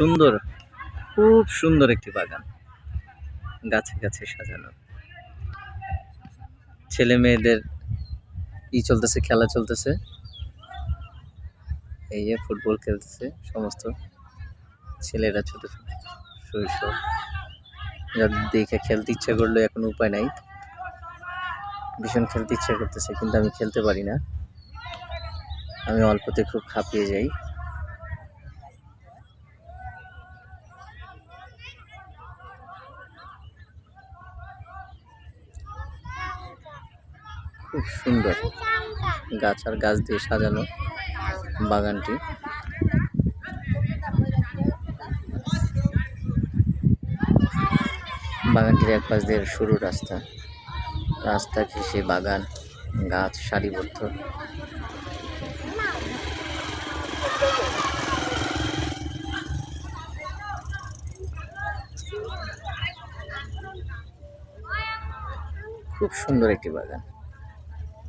সুন্দর, খুব সুন্দর একটি বাগান। গাছে গাছে সাজানো। ছেলে মেয়েদের ই চলতেছে, খেলা চলতেছে। এই যে ফুটবল খেলতেছে সমস্ত ছেলেরা ছোট ছোট। শৈশব। দেখে খেলতে ইচ্ছা করল, এখন উপায় নাই। ভীষণ খেলতে ইচ্ছা করতেছে, কিন্তু আমি খেলতে পারি না। আমি অল্পতে খুব হাঁপিয়ে যাই। খুব সুন্দর গাছ আর গাছ দিয়ে সাজানো বাগানটি। বাগানটির এক পাশ দিয়ে সরু রাস্তা। রাস্তা ঘেঁষে বাগান, গাছ, সারিবদ্ধ। খুব সুন্দর একটি বাগান।